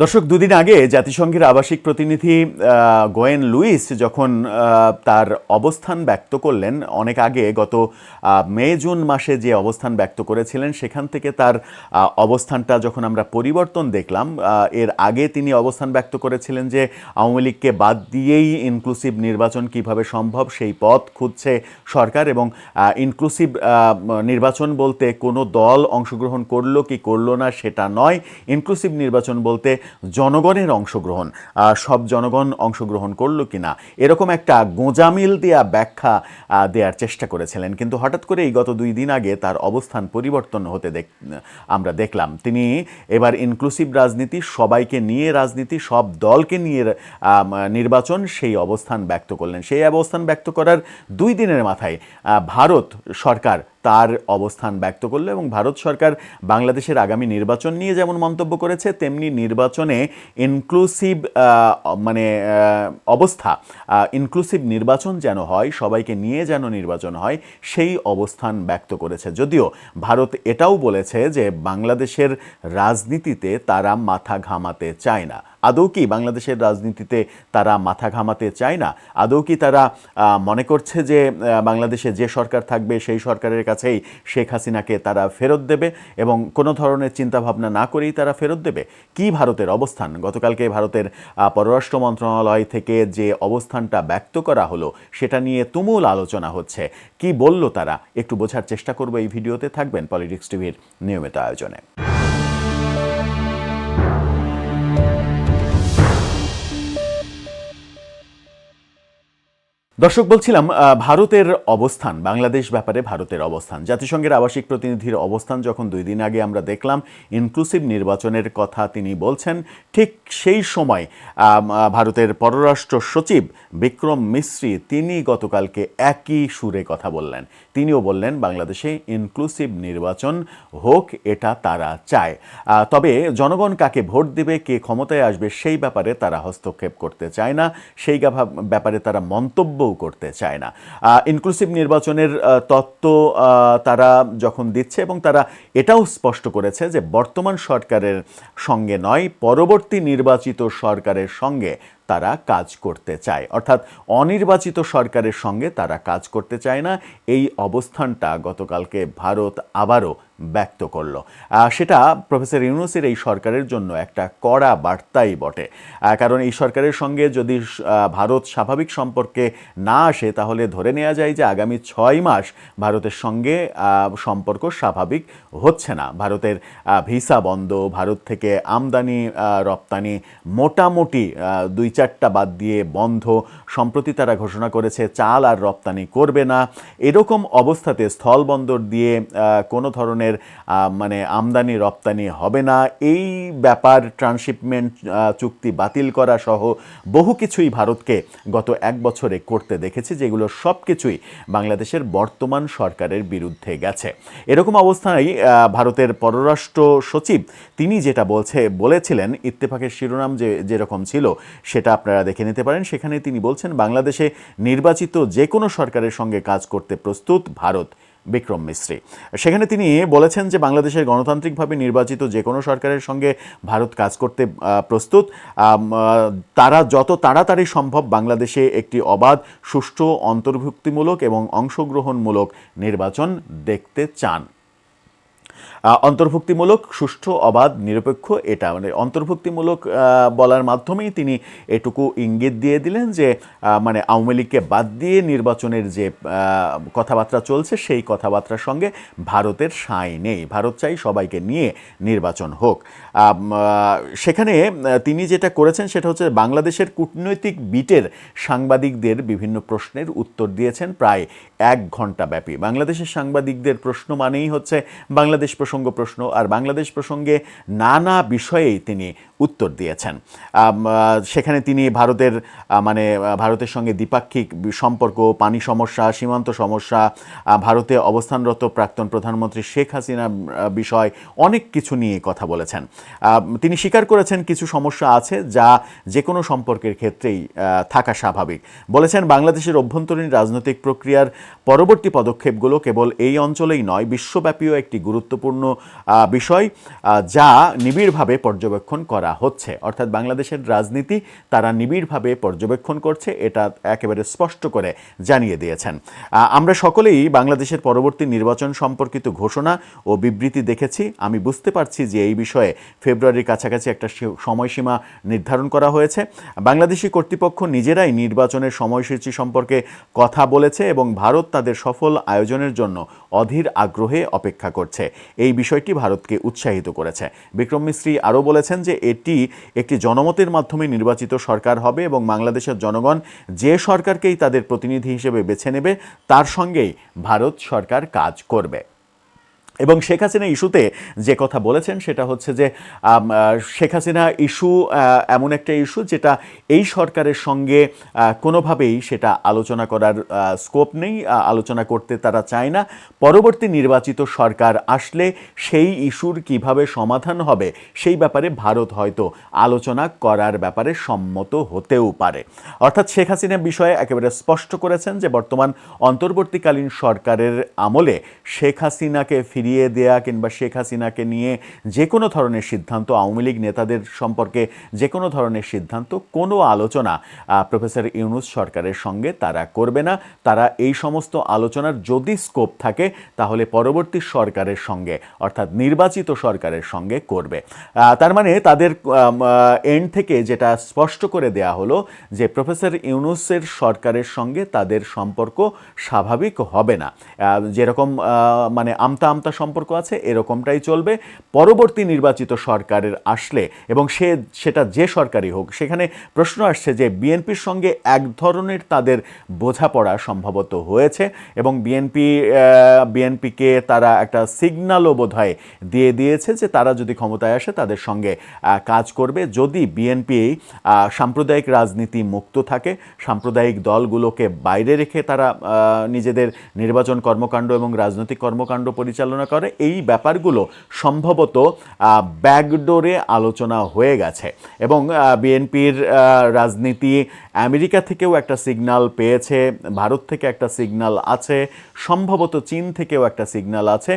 দর্শক, দুদিন আগে জাতিসংঘের আবাসিক প্রতিনিধি গোয়েন লুইস যখন তার অবস্থান ব্যক্ত করলেন, অনেক আগে গত মে, জুন মাসে যে অবস্থান ব্যক্ত করেছিলেন, সেখান থেকে তার অবস্থানটা যখন আমরা পরিবর্তন দেখলাম এর আগে তিনি অবস্থান ব্যক্ত করেছিলেন যে আওয়ামী লীগকে বাদ দিয়েই ইনক্লুসিভ নির্বাচন কীভাবে সম্ভব, সেই পথ খুঁজছে সরকার এবং ইনক্লুসিভ নির্বাচন বলতে কোনো দল অংশগ্রহণ করল কি করল না সেটা নয় ইনক্লুসিভ নির্বাচন বলতে জনগণের অংশগ্রহণ। সব জনগণ অংশগ্রহণ করল কি না এরকম একটা গোঁজামিল দেয়া ব্যাখ্যা দেওয়ার চেষ্টা করেছিলেন। কিন্তু হঠাৎ করে এই গত দুই দিন আগে তার অবস্থান পরিবর্তন হতে দেখ, আমরা দেখলাম। তিনি এবার ইনক্লুসিভ রাজনীতি, সবাইকে নিয়ে রাজনীতি, সব দলকে নিয়ে নির্বাচন সেই অবস্থান ব্যক্ত করলেন। সেই অবস্থান ব্যক্ত করার দুই দিনের মাথায় ভারত সরকার তার অবস্থান ব্যক্ত করল এবং ভারত সরকার বাংলাদেশের আগামী নির্বাচন নিয়ে যেমন মন্তব্য করেছে, তেমনি নির্বাচনে ইনক্লুসিভ মানে অবস্থা ইনক্লুসিভ নির্বাচন যেন হয়, সবাইকে নিয়ে যেন নির্বাচন হয়, সেই অবস্থান ব্যক্ত করেছে। যদিও ভারত এটাও বলেছে যে বাংলাদেশের রাজনীতিতে তারা মাথা ঘামাতে চায় না। আদৌ কি বাংলাদেশের রাজনীতিতে তারা মাথা ঘামাতে চায় না? আদৌ কি তারা মনে করছে যে বাংলাদেশে যে সরকার থাকবে সেই সরকারের কাছেই শেখ হাসিনাকে তারা ফেরত দেবে এবং কোনো ধরনের চিন্তাভাবনা না করেই তারা ফেরত দেবে? কি ভারতের অবস্থান? গতকালকে ভারতের পররাষ্ট্র মন্ত্রণালয় থেকে যে অবস্থানটা ব্যক্ত করা হলো সেটা নিয়ে তুমুল আলোচনা হচ্ছে। কি বলল তারা? একটু বোঝার চেষ্টা করব এই ভিডিওতে। থাকবেন পলিটিক্স টিভির নিয়মিত আয়োজনে। দর্শক, বলছিলাম ভারতের অবস্থান, বাংলাদেশ ব্যাপারে ভারতের অবস্থান। জাতিসংঘের আবাসিক প্রতিনিধির অবস্থান যখন দুই দিন আগে আমরা দেখলাম ইনক্লুসিভ নির্বাচনের কথা তিনি বলছেন, ঠিক সেই সময় ভারতের পররাষ্ট্র সচিব বিক্রম মিশ্রি তিনি গতকালকে একই সুরে কথা বললেন। তিনিও বললেন, বাংলাদেশে ইনক্লুসিভ নির্বাচন হোক, এটা তারা চায়। তবে জনগণ কাকে ভোট দেবে, কে ক্ষমতায় আসবে, সেই ব্যাপারে তারা হস্তক্ষেপ করতে চায় না। সেই ব্যাপারে তারা মন্তব্যও করতে চায় না। ইনক্লুসিভ নির্বাচনের তত্ত্ব তারা যখন দিচ্ছে এবং তারা এটাও স্পষ্ট করেছে যে বর্তমান সরকারের সঙ্গে নয়, পরবর্তী নির্বাচিত সরকারের সঙ্গে তারা কাজ করতে চায়। অর্থাৎ অনির্বাচিত সরকারের সঙ্গে তারা কাজ করতে চায় না। এই অবস্থানটা গতকালকে ভারত আবারও ব্যক্ত করল। সেটা প্রফেসর ইউনুসের এই সরকারের জন্য একটা কড়া বার্তাই বটে। কারণ এই সরকারের সঙ্গে যদি ভারত স্বাভাবিক সম্পর্কে না আসে, তাহলে ধরে নেওয়া যায় যে আগামী ছয় মাস ভারতের সঙ্গে সম্পর্ক স্বাভাবিক হচ্ছে না। ভারতের ভিসা বন্ধ, ভারত থেকে আমদানি রপ্তানি মোটামুটি দুই চারটা বাদ দিয়ে বন্ধ। সম্প্রতি তারা ঘোষণা করেছে, চাল আর রপ্তানি করবে না। এরকম অবস্থাতে স্থলবন্দর দিয়ে কোনো ধরনের মানে আমদানি, রপ্তানি হবে না। এই ব্যাপার ট্রান্সশিপমেন্ট চুক্তি বাতিল করা সহ বহু কিছুই ভারতকে গত এক বছরে করতে দেখেছি, যেগুলো সব কিছুই বাংলাদেশের বর্তমান সরকারের বিরুদ্ধে গেছে। এরকম অবস্থায় ভারতের পররাষ্ট্র সচিব, তিনি যেটা বলছে, বলেছিলেন, ইত্তেফাকের শিরোনাম যে, যেরকম ছিল, সেটা আপনারা দেখে নিতে পারেন। সেখানে তিনি বলছেন, বাংলাদেশে নির্বাচিত যে কোনো সরকারের সঙ্গে কাজ করতে প্রস্তুত ভারত। বিক্রম মিশ্রি সেখানে তিনি বলেছেন যে, বাংলাদেশের গণতান্ত্রিকভাবে নির্বাচিত যে কোনো সরকারের সঙ্গে ভারত কাজ করতে প্রস্তুত। তারা যত তাড়াতাড়ি সম্ভব বাংলাদেশে একটি অবাধ, সুষ্ঠু, অন্তর্ভুক্তিমূলক এবং অংশগ্রহণমূলক নির্বাচন দেখতে চান। অন্তর্ভুক্তিমূলক, সুষ্ঠু, অবাধ, নিরপেক্ষ, এটা মানে অন্তর্ভুক্তিমূলক বলার মাধ্যমেই তিনি এটুকু ইঙ্গিত দিয়ে দিলেন যে মানে আওয়ামী লীগকে বাদ দিয়ে নির্বাচনের যে কথাবার্তা চলছে, সেই কথাবার্তার সঙ্গে ভারতের সাই নেই। ভারত চাই সবাইকে নিয়ে নির্বাচন হোক। সেখানে তিনি যেটা করেছেন সেটা হচ্ছে বাংলাদেশের কূটনৈতিক বিটের সাংবাদিকদের বিভিন্ন প্রশ্নের উত্তর দিয়েছেন প্রায় এক ঘণ্টা ব্যাপী। বাংলাদেশের সাংবাদিকদের প্রশ্ন মানেই হচ্ছে, বাংলাদেশ প্রসঙ্গ প্রশ্ন আর বাংলাদেশ প্রসঙ্গে নানা বিষয়েই তিনি উত্তর দিয়েছেন। সেখানে তিনি ভারতের মানে ভারতের সঙ্গে দ্বিপাক্ষিক সম্পর্ক, পানি সমস্যা, সীমান্ত সমস্যা ভারতে অবস্থানরত প্রাক্তন প্রধানমন্ত্রী শেখ হাসিনা বিষয় অনেক কিছু নিয়ে কথা বলেছেন। তিনি স্বীকার করেছেন কিছু সমস্যা আছে যা যে কোনো সম্পর্কের ক্ষেত্রেই থাকা স্বাভাবিক। বলেছেন, বাংলাদেশের অভ্যন্তরীণ রাজনৈতিক প্রক্রিয়ার পরবর্তী পদক্ষেপগুলো কেবল এই অঞ্চলেই নয়, বিশ্বব্যাপীও একটি গুরুত্বপূর্ণ বিষয় যা নিবিড়ভাবে পর্যবেক্ষণ করা করা হচ্ছে। অর্থাৎ বাংলাদেশের রাজনীতি তারা নিবিড়ভাবে পর্যবেক্ষণ করছে, এটা একেবারে স্পষ্ট করে জানিয়ে দিয়েছেন। আমরা সকলেই বাংলাদেশের পরবর্তী নির্বাচন সম্পর্কিত ঘোষণা ও বিবৃতি দেখেছি। আমি বুঝতে পারছি যে এই বিষয়ে ফেব্রুয়ারির কাছাকাছি একটা সময়সীমা নির্ধারণ করা হয়েছে। বাংলাদেশি কর্তৃপক্ষ নিজেরাই নির্বাচনের সময়সূচি সম্পর্কে কথা বলেছে এবং ভারত তাদের সফল আয়োজনের জন্য অধীর আগ্রহে অপেক্ষা করছে। এই বিষয়টি ভারতকে উৎসাহিত করেছে। বিক্রম মিস্ত্রি আরও বলেছেন যে এটি একটি জনমতের মাধ্যমে নির্বাচিত সরকার হবে এবং বাংলাদেশের জনগণ যে সরকারকেই তাদের প্রতিনিধি হিসেবে বেছে নেবে, তার সঙ্গেই ভারত সরকার কাজ করবে। এবং শেখ হাসিনা ইস্যুতে যে কথা বলেছেন সেটা হচ্ছে যে শেখ হাসিনা ইস্যু এমন একটা ইস্যু যেটা এই সরকারের সঙ্গে কোনোভাবেই সেটা আলোচনা করার স্কোপ নেই আলোচনা করতে তারা চায় না। পরবর্তী নির্বাচিত সরকার আসলে সেই ইস্যুর কীভাবে সমাধান হবে সেই ব্যাপারে ভারত হয়তো আলোচনা করার ব্যাপারে সম্মত হতেও পারে। অর্থাৎ শেখ হাসিনা বিষয়ে একেবারে স্পষ্ট করেছেন যে, বর্তমান অন্তর্বর্তীকালীন সরকারের আমলে শেখ হাসিনাকে ফিরিয়ে দেয়া কিংবা শেখ হাসিনাকে নিয়ে যে কোনো ধরনের সিদ্ধান্ত, আওয়ামী লীগ নেতাদের সম্পর্কে যে কোনো ধরনের সিদ্ধান্ত, কোনো আলোচনা প্রফেসর ইউনুস সরকারের সঙ্গে তারা করবে না। তারা এই সমস্ত আলোচনার যদি স্কোপ থাকে, তাহলে পরবর্তী সরকারের সঙ্গে, অর্থাৎ নির্বাচিত সরকারের সঙ্গে করবে। তার মানে তাদের এন্ড থেকে যেটা স্পষ্ট করে দেয়া হলো যে প্রফেসর ইউনুসের সরকারের সঙ্গে তাদের সম্পর্ক স্বাভাবিক হবে না। যেরকম মানে আমতা আমতা সম্পর্ক আছে, এরকমটাই চলবে। পরবর্তী নির্বাচিত সরকারের আসলে এবং সে, সেটা যে সরকারই হোক, সেখানে প্রশ্ন আসছে যে বিএনপির সঙ্গে এক ধরনের তাদের বোঝাপড়া সম্ভবত হয়েছে এবং বিএনপি বিএনপিকে তারা একটা সিগন্যালও বোধহয় দিয়ে দিয়েছে যে তারা যদি ক্ষমতায় আসে তাদের সঙ্গে কাজ করবে। যদি বিএনপি সাম্প্রদায়িক রাজনীতি মুক্ত থাকে, সাম্প্রদায়িক দলগুলোকে বাইরে রেখে তারা নিজেদের নির্বাচন কর্মকাণ্ড এবং রাজনৈতিক কর্মকাণ্ড পরিচালনা করে এই ব্যাপারগুলো সম্ভবত ব্যাকডোরে আলোচনা হয়ে গেছে। এবং বিএনপির রাজনীতি আমেরিকা থেকেও একটা সিগনাল পেয়েছে, ভারত থেকে একটা সিগনাল আছে, সম্ভবত চীন থেকেও একটা সিগনাল আছে।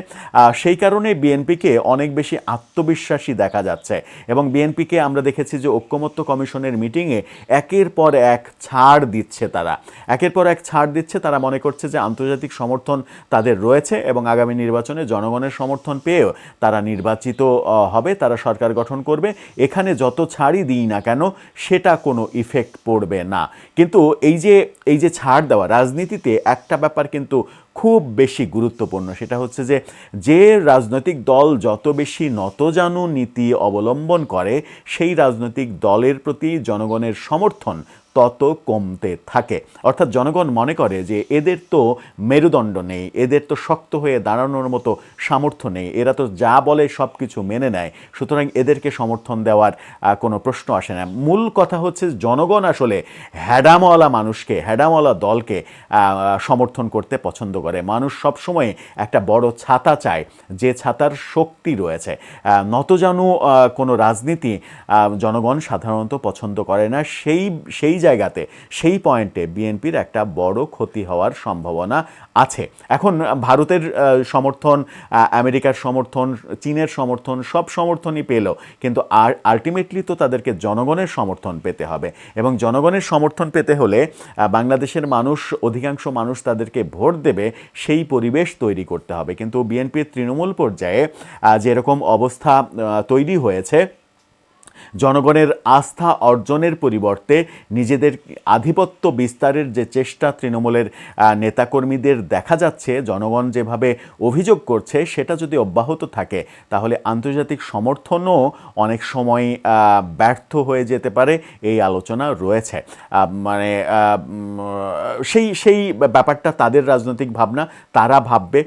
সেই কারণে বিএনপিকে অনেক বেশি আত্মবিশ্বাসী দেখা যাচ্ছে। এবং বিএনপিকে আমরা দেখেছি যে ঐক্যমত্য কমিশনের মিটিংয়ে একের পর এক ছাড় দিচ্ছে তারা। একের পর এক ছাড় দিচ্ছে, তারা মনে করছে যে আন্তর্জাতিক সমর্থন তাদের রয়েছে এবং আগামী নির্বাচনে জনগণের সমর্থন পেয়েও তারা নির্বাচিত হবে, তারা সরকার গঠন করবে। এখানে যত ছাড়ই দিই না কেন, সেটা কোনো ইফেক্ট পড়বে না। কিন্তু এই যে এই যে ছাড় দেওয়া রাজনীতিতে একটা ব্যাপার কিন্তু খুব বেশি গুরুত্বপূর্ণ। সেটা হচ্ছে যে যে রাজনৈতিক দল যত বেশি নতজানু নীতি অবলম্বন করে, সেই রাজনৈতিক দলের প্রতি জনগণের সমর্থন তত কমতে থাকে। অর্থাৎ জনগণ মনে করে যে, এদের তো মেরুদণ্ড নেই, এদের তো শক্ত হয়ে দাঁড়ানোর মতো সামর্থ্য নেই, এরা তো যা বলে সব কিছু মেনে নেয়, সুতরাং এদেরকে সমর্থন দেওয়ার কোনো প্রশ্ন আসে না। মূল কথা হচ্ছে জনগণ আসলে হ্যাডামওয়ালা মানুষকে হ্যাডামওয়ালা দলকে সমর্থন করতে পছন্দ করে। মানুষ সবসময় একটা বড় ছাতা চায়, যে ছাতার শক্তি রয়েছে। নতজানু কোনো রাজনীতি জনগণ সাধারণত পছন্দ করে না। সেই সেই জায়গাতে, সেই পয়েন্টে বিএনপির একটা বড় ক্ষতি হওয়ার সম্ভাবনা আছে। এখন ভারতের সমর্থন আমেরিকার সমর্থন, চীনের সমর্থন সব সমর্থনই পেল। কিন্তু আর আলটিমেটলি তো তাদেরকে জনগণের সমর্থন পেতে হবে। এবং জনগণের সমর্থন পেতে হলে বাংলাদেশের মানুষ, অধিকাংশ মানুষ তাদেরকে ভোট দেবে সেই পরিবেশ তৈরি করতে হবে। কিন্তু বিএনপির তৃণমূল পর্যায়ে যেরকম অবস্থা তৈরি হয়েছে জনগণের আস্থা অর্জনের পরিবর্তে নিজেদের আধিপত্য বিস্তারের যে চেষ্টা তৃণমূলের নেতাকর্মীদের দেখা যাচ্ছে, জনগণ যেভাবে অভিযোগ করছে সেটা যদি অব্যাহত থাকে, তাহলে আন্তর্জাতিক সমর্থনও অনেক সময় ব্যর্থ হয়ে যেতে পারে এই আলোচনা রয়েছে। মানে সেই সেই ব্যাপারটা তাদের রাজনৈতিক ভাবনা, তারা ভাববে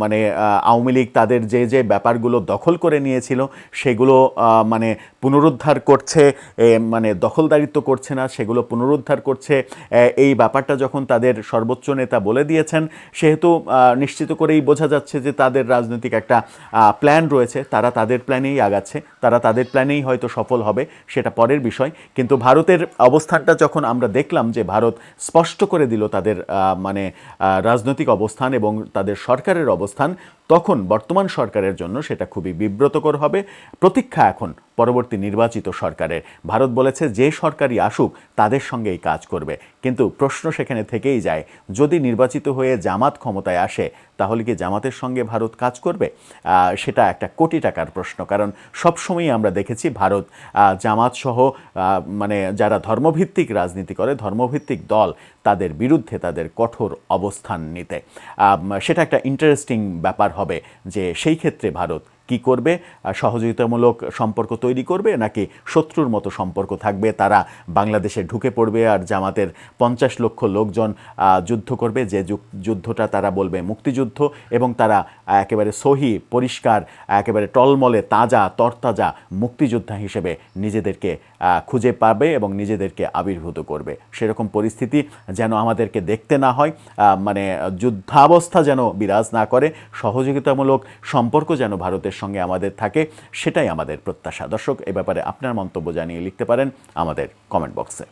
মানে আওয়ামী লীগ তাদের যে যে ব্যাপারগুলো দখল করে নিয়েছিল সেগুলো মানে পুনরুদ্ধার করছে মানে দখলদারিত্ব করছে না, সেগুলো পুনরুদ্ধার করছে। এই ব্যাপারটা যখন তাদের সর্বোচ্চ নেতা বলে দিয়েছেন, সেহেতু নিশ্চিত করেই বোঝা যাচ্ছে যে তাদের রাজনৈতিক একটা প্ল্যান রয়েছে। তারা তাদের প্ল্যানেই আগাচ্ছে। তারা তাদের প্ল্যানেই হয়তো সফল হবে, সেটা পরের বিষয়। কিন্তু ভারতের অবস্থানটা যখন আমরা দেখলাম যে ভারত স্পষ্ট করে দিল তাদের মানে রাজনৈতিক অবস্থান এবং তাদের সরকারের অবস্থান তখন বর্তমান সরকারের জন্য সেটা খুবই বিব্রতকর হবে। প্রতীক্ষা এখন পরবর্তী নির্বাচিত সরকারের। ভারত বলেছে যে সরকারই আসুক, তাদের সঙ্গেই কাজ করবে। কিন্তু প্রশ্ন সেখানে থেকেই যায়, যদি নির্বাচিত হয়ে জামাত ক্ষমতায় আসে, তাহলে কি জামাতের সঙ্গে ভারত কাজ করবে? সেটা একটা কোটি টাকার প্রশ্ন। কারণ সবসময়ই আমরা দেখেছি ভারত জামাত সহ মানে যারা ধর্মভিত্তিক রাজনীতি করে, ধর্মভিত্তিক দল তাদের বিরুদ্ধে তাদের কঠোর অবস্থান নিতে। সেটা একটা ইন্টারেস্টিং ব্যাপার হবে যে সেই ক্ষেত্রে ভারত কি করবে? সহযোগিতামূলক সম্পর্ক তৈরি করবে নাকি শত্রুর মতো সম্পর্ক থাকবে? তারা বাংলাদেশে ঢুকে পড়বে আর জামাতের পঞ্চাশ লক্ষ লোকজন যুদ্ধ করবে। যে যুদ্ধটা তারা বলবে মুক্তিযুদ্ধ এবং তারা একেবারে সহি, পরিষ্কার একেবারে টলমলে, তাজা, তরতাজা মুক্তিযোদ্ধা হিসেবে নিজেদেরকে খুঁজে পাবে এবং নিজেদেরকে আবির্ভূত করবে। সেরকম পরিস্থিতি যেন আমাদেরকে দেখতে না হয় মানে যুদ্ধাবস্থা যেন বিরাজ না করে, সহযোগিতামূলক সম্পর্ক যেন ভারতের সঙ্গে আমাদের থাকে, সেটাই আমাদের প্রত্যাশা। দর্শক, এ ব্যাপারে আপনার মন্তব্য জানিয়ে লিখতে পারেন আমাদের কমেন্ট বক্সে